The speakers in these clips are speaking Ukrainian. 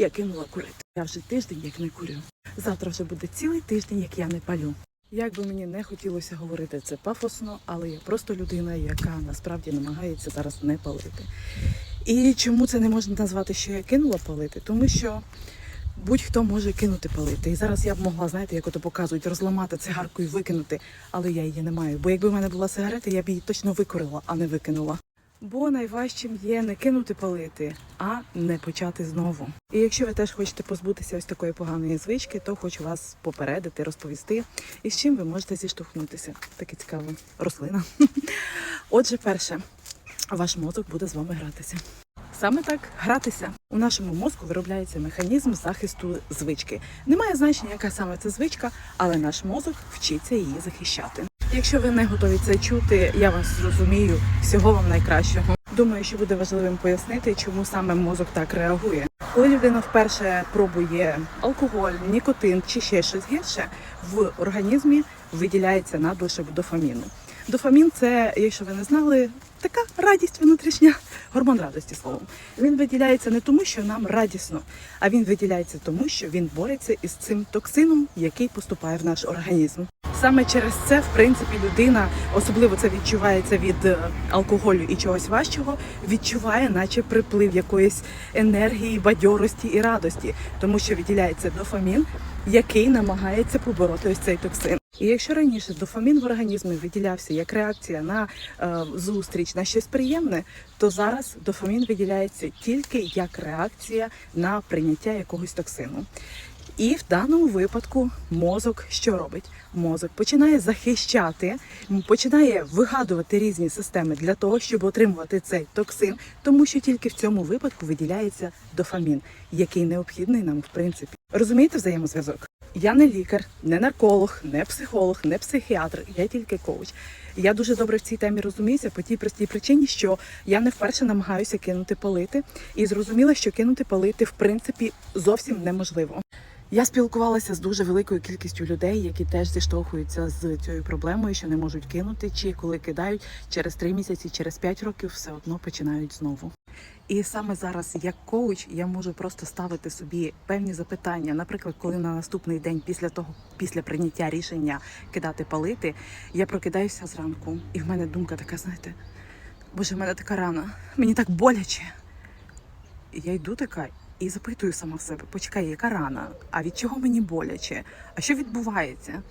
я кинула курити. Я вже тиждень як не курю. Завтра вже буде цілий тиждень, як я не палю. Як би мені не хотілося говорити це пафосно, але я просто людина, яка насправді намагається зараз не палити. І чому це не можна назвати, що я кинула палити? Тому що будь-хто може кинути палити. І зараз я б могла, знаєте, як ото показують, розламати цигарку і викинути, але я її не маю. Бо якби в мене була сигарета, я б її точно викорила, а не викинула. Бо найважчим є не кинути палити, а не почати знову. І якщо ви теж хочете позбутися ось такої поганої звички, то хочу вас попередити, розповісти, і з чим ви можете зіштовхнутися. Таке цікава рослина. Отже, перше, ваш мозок буде з вами гратися. Саме так гратися. У нашому мозку виробляється механізм захисту звички. Немає значення, яка саме це звичка, але наш мозок вчиться її захищати. Якщо ви не готові це чути, я вас зрозумію. Всього вам найкращого. Думаю, що буде важливим пояснити, чому саме мозок так реагує. Коли людина вперше пробує алкоголь, нікотин чи ще щось гірше, в організмі виділяється надлишок дофаміну. Дофамін це, якщо ви не знали, така радість внутрішня, гормон радості словом. Він виділяється не тому, що нам радісно, а він виділяється тому, що він бореться із цим токсином, який поступає в наш організм. Саме через це, в принципі, людина, особливо це відчувається від е, алкоголю і чогось важчого, відчуває, наче приплив якоїсь енергії, бадьорості і радості, тому що виділяється дофамін, який намагається побороти ось цей токсин. І якщо раніше дофамін в організмі виділявся як реакція на е, зустріч, на щось приємне, то зараз дофамін виділяється тільки як реакція на прийняття якогось токсину. І в даному випадку мозок що робить? Мозок починає захищати, починає вигадувати різні системи для того, щоб отримувати цей токсин, тому що тільки в цьому випадку виділяється дофамін, який необхідний нам в принципі. Розумієте взаємозв'язок? Я не лікар, не нарколог, не психолог, не психіатр, я тільки коуч. Я дуже добре в цій темі розуміюся по тій простій причині, що я не вперше намагаюся кинути палити, і зрозуміла, що кинути палити в принципі зовсім неможливо. Я спілкувалася з дуже великою кількістю людей, які теж зіштовхуються з цією проблемою, що не можуть кинути, чи коли кидають через три місяці, через п'ять років, все одно починають знову. І саме зараз, як коуч, я можу просто ставити собі певні запитання. Наприклад, коли на наступний день після того, після прийняття рішення кидати палити, я прокидаюся зранку, і в мене думка така, знаєте, боже, в мене така рана, мені так боляче. І я йду така і запитую сама в себе: почекай, яка рана? А від чого мені боляче? А що відбувається?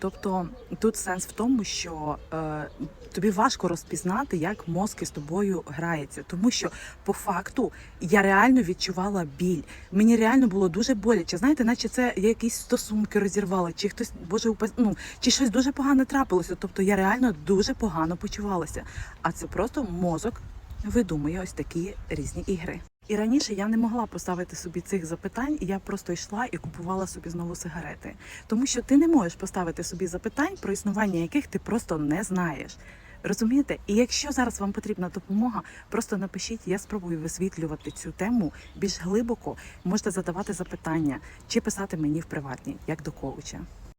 Тобто тут сенс в тому, що е, тобі важко розпізнати, як мозки з тобою грається, тому що по факту я реально відчувала біль. Мені реально було дуже боляче. Знаєте, наче це я якісь стосунки розірвала, чи хтось боже ну, чи щось дуже погане трапилося. Тобто я реально дуже погано почувалася. А це просто мозок видумує ось такі різні ігри. І раніше я не могла поставити собі цих запитань, і я просто йшла і купувала собі знову сигарети. Тому що ти не можеш поставити собі запитань, про існування яких ти просто не знаєш. Розумієте? І якщо зараз вам потрібна допомога, просто напишіть, я спробую висвітлювати цю тему більш глибоко. Можете задавати запитання чи писати мені в приватній, як до коуча.